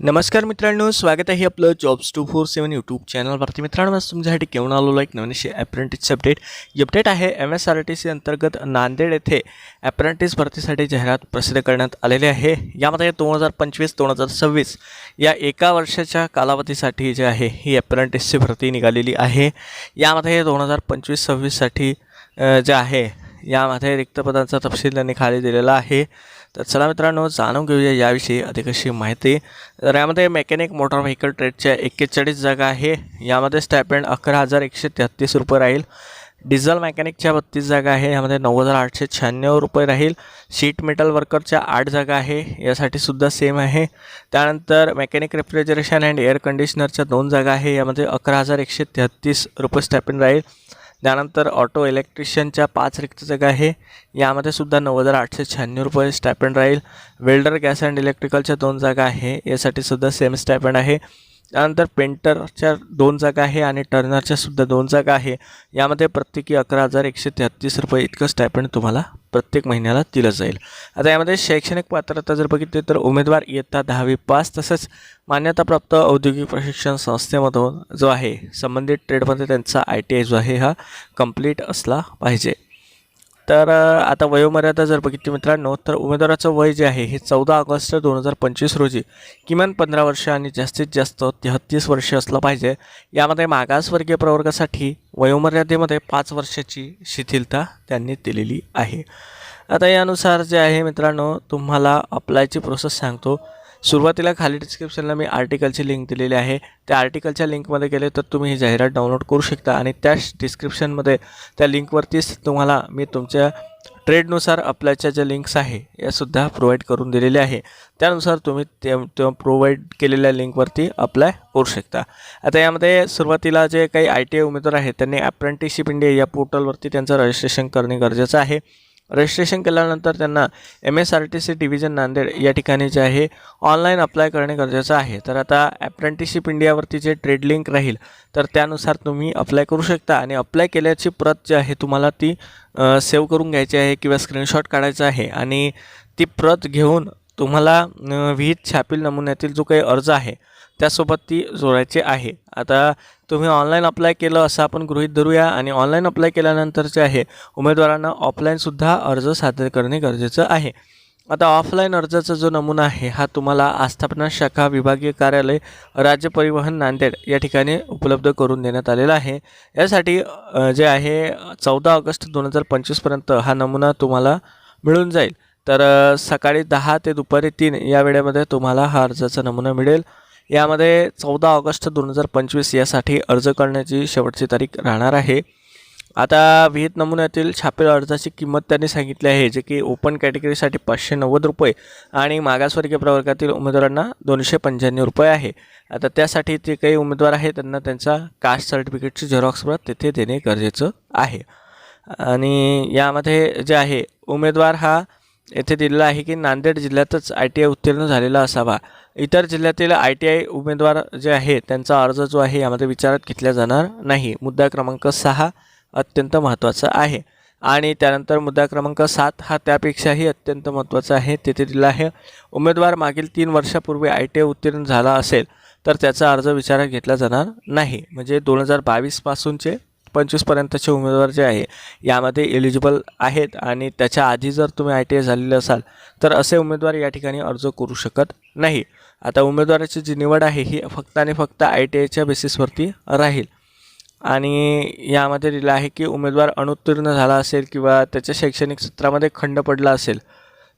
नमस्कार मित्रांनो स्वागत आहे आपलं jobs two four seven YouTube चॅनलवरती मित्रांनो आज तुमच्यासाठी घेऊन आलेलो एक नवीन अशी अपडेट अपडेट आहे M S R T C अंतर्गत नांदेड येथे अप्रेंटिस भरतीसाठी जाहिरात प्रसिद्ध करण्यात आलेली आहे. यामध्ये दोन हजार पंचवीस दोन हजार सव्वीस या एका वर्षाच्या कालावधीसाठी जे आहे ही अप्रेंटिसची भरती निघालेली आहे. यामध्ये दोन हजार पंचवीस सव्वीससाठी जे आहे यामध्ये रिक्त पदांचा तपशील त्यांनी खाली दिलेला आहे. तर चला मित्रांनो जाणून घेऊया याविषयी अधिक अशी माहिती. तर यामध्ये मेकॅनिक मोटर व्हेकल ट्रेडच्या एक्केचाळीस जागा आहे. यामध्ये स्टॅपेंड अकरा हजार एकशे तेहत्तीस रुपये राहील. डिझेल मेकॅनिकच्या बत्तीस जागा आहे. यामध्ये नऊ हजार आठशे शहाण्णव रुपये राहील. शीट मेटल वर्करच्या आठ जागा आहे. यासाठी सुद्धा सेम आहे. त्यानंतर मेकॅनिक रेफ्रिजरेशन अँड एअर कंडिशनरच्या दोन जागा आहे. यामध्ये अकरा हजार एकशे तेहत्तीस रुपये स्टॅपेंड राहील. त्यानंतर ऑटो इलेक्ट्रिशियनच्या पाच रिक्त जागा आहे. यामध्ये सुद्धा नऊ हजार आठशे शहाण्णव रुपये स्टॅपेंड राहील. वेल्डर गॅस अँड इलेक्ट्रिकलच्या दोन जागा आहे. यासाठी सुद्धा सेम स्टॅपेंड आहे. त्यानंतर पेंटरच्या दोन जागा आहे आणि टर्नरच्या सुद्धा दोन जागा आहे. यामध्ये प्रत्येकी अकरा हजार एकशे तेहतीस रुपये इतकं स्टॅपेंड तुम्हाला प्रत्येक महिन्याला दिलं जाईल. आता यामध्ये शैक्षणिक पात्रता जर बघितली तर उमेदवार इयत्ता दहावी पास तसंच मान्यताप्राप्त औद्योगिक प्रशिक्षण संस्थेमधून जो आहे संबंधित ट्रेडमध्ये त्यांचा आय टी आय जो आहे हा कंप्लीट असला पाहिजे. तर आता वयोमर्यादा जर बघितली मित्रांनो तर उमेदवाराचं वय जे आहे हे चौदा ऑगस्ट दोन हजार पंचवीस रोजी किमान पंधरा वर्ष आणि जास्तीत जास्त तेहत्तीस वर्ष असलं पाहिजे. यामध्ये मागासवर्गीय प्रवर्गासाठी वयोमर्यादेमध्ये पाच वर्षाची शिथिलता त्यांनी दिलेली आहे. आता यानुसार जे आहे मित्रांनो तुम्हाला अप्लायची प्रोसेस सांगतो. सुरुवातीला खाली डिस्क्रिप्शनला मी आर्टिकलची लिंक दिलेली आहे. त्या आर्टिकलच्या लिंकमध्ये गेले तर तुम्ही ही जाहिरात डाउनलोड करू शकता आणि त्याच डिस्क्रिप्शनमध्ये त्या लिंकवरतीच तुम्हाला मी तुमच्या ट्रेडनुसार अप्लायच्या ज्या लिंक्स आहे यासुद्धा प्रोव्हाइड करून दिलेल्या आहे. त्यानुसार तुम्ही ते तेव्हा प्रोव्हाइड केलेल्या लिंकवरती अप्लाय करू शकता. आता यामध्ये सुरुवातीला जे काही आय टी आय उमेदवार आहेत त्यांनी अप्रेंटिसशिप इंडिया या पोर्टलवरती त्यांचं रजिस्ट्रेशन करणे गरजेचं आहे. रजिस्ट्रेशन केल्यानंतर त्यांना M S R T C division Nanded या ठिकाणी जे आहे ऑनलाईन अप्लाय करणे गरजेचं आहे. तर आता ॲप्रेंटिसशिप इंडियावरती जे ट्रेड लिंक राहील तर त्यानुसार तुम्ही अप्लाय करू शकता. आणि अप्लाय केल्याची प्रत जी आहे तुम्हाला ती सेव्ह करून घ्यायची आहे किंवा स्क्रीनशॉट काढायचा आहे. आणि ती प्रत घेऊन तुम्हाला विहित छापील नमुन्यातील जो काही अर्ज आहे त्यासोबत ती जोडायची आहे. आता तुम्ही ऑनलाईन अप्लाय केलं असं आपण गृहीत धरूया आणि ऑनलाईन अप्लाय केल्यानंतर जे आहे उमेदवारांना ऑफलाईनसुद्धा अर्ज सादर करणे गरजेचं आहे. आता ऑफलाईन अर्जाचा जो नमुना आहे हा तुम्हाला आस्थापना शाखा विभागीय कार्यालय राज्य परिवहन नांदेड या ठिकाणी उपलब्ध करून देण्यात आलेला आहे. यासाठी जे आहे चौदा ऑगस्ट दोन हजार पंचवीसपर्यंत हा नमुना तुम्हाला मिळून जाईल. तर सकाळी दहा ते दुपारी तीन या वेळेमध्ये तुम्हाला हा अर्जाचा नमुना मिळेल. यामध्ये चौदा ऑगस्ट दोन हजार पंचवीस यासाठी अर्ज करण्याची शेवटची तारीख राहणार आहे. आता विहित नमुन्यातील छापील अर्जाची किंमत त्यांनी सांगितली आहे जे की ओपन कॅटेगरीसाठी पाचशे नव्वद रुपये आणि मागासवर्गीय प्रवर्गातील उमेदवारांना दोनशे पंच्याण्णव रुपये आहे. आता त्यासाठी जे काही उमेदवार आहे त्यांना त्यांचा कास्ट सर्टिफिकेटची झेरॉक्स प्रत तेथे देणे गरजेचं आहे. आणि यामध्ये जे आहे उमेदवार हा येथे दिलेला आहे की नांदेड जिल्ह्यातच आय टी आय उत्तीर्ण झालेला असावा. इतर जिल्ह्यातील आय टी आय उमेदवार जे आहे त्यांचा अर्ज जो आहे यामध्ये विचारात घेतला जाणार नाही. मुद्दा क्रमांक सहा अत्यंत महत्त्वाचा आहे. आणि त्यानंतर मुद्दा क्रमांक सात हा त्यापेक्षाही अत्यंत महत्त्वाचा आहे. तिथे दिला आहे उमेदवार मागील तीन वर्षापूर्वी आय टी आय उत्तीर्ण झाला असेल तर त्याचा अर्ज विचारात घेतला जाणार नाही. म्हणजे दोन हजार बावीसपासूनचे पंचवीसपर्यंतचे उमेदवार जे आहे यामध्ये एलिजिबल आहेत आणि त्याच्या आधी जर तुम्ही आय टी आय झालेले असाल तर असे उमेदवार या ठिकाणी अर्ज करू शकत नाही. आता उमेदवाराची जी निवड आहे ही फक्त आणि फक्त आय टी आयच्या बेसिसवरती राहील. आणि यामध्ये दिलं आहे की उमेदवार अनुत्तीर्ण झाला असेल किंवा त्याच्या शैक्षणिक सत्रामध्ये खंड पडला असेल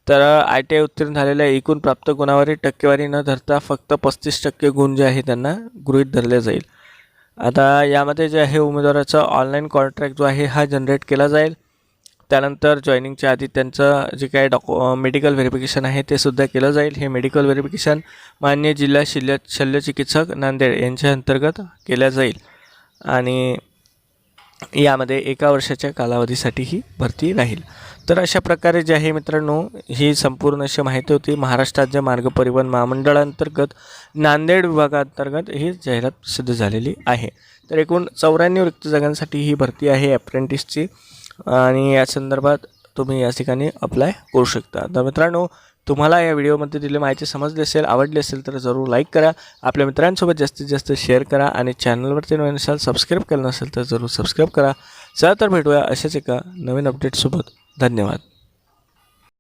तर आय टी आय उत्तीर्ण झालेल्या एकूण प्राप्त गुणावरील टक्केवारी न धरता फक्त पस्तीस टक्के गुण जे आहे त्यांना गृहीत धरले जाईल. आता यामध्ये जे आहे उमेदवाराचा ऑनलाईन कॉन्ट्रॅक्ट जो आहे हा जनरेट केला जाईल. त्यानंतर जॉईनिंगच्या आधी त्यांचं जे काय डॉक्यु मेडिकल व्हेरिफिकेशन आहे ते सुद्धा केलं जाईल. हे मेडिकल व्हेरिफिकेशन मान्य जिल्हा शल्य शल्यचिकित्सक नांदेड यांच्या अंतर्गत केल्या जाईल. आणि यामध्ये एका वर्षाच्या कालावधीसाठी ही भरती राहील. तर अशा प्रकारे जे आहे मित्रांनो ही संपूर्ण अशी माहिती होती. महाराष्ट्र राज्य मार्ग परिवहन महामंडळांतर्गत नांदेड विभागांतर्गत ही जाहिरात प्रसिद्ध झालेली आहे. तर एकूण चौऱ्याण्णव रिक्त जागांसाठी ही भरती आहे अप्रेंटिसची आणि या संदर्भात तुम्ही या ठिकाणी अप्लाय करू शकता. तर मित्रांनो तुम्हाला या व्हिडिओमध्ये दिली माहिती समजली असेल आवडली असेल तर जरूर लाईक करा. आपल्या मित्रांसोबत जास्तीत जास्त शेअर करा आणि चॅनलवरती नवीन असाल सबस्क्राईब केलं नसेल तर जरूर सबस्क्राईब करा. चला तर भेटूया अशाच एका नवीन अपडेटसोबत धन्यवाद.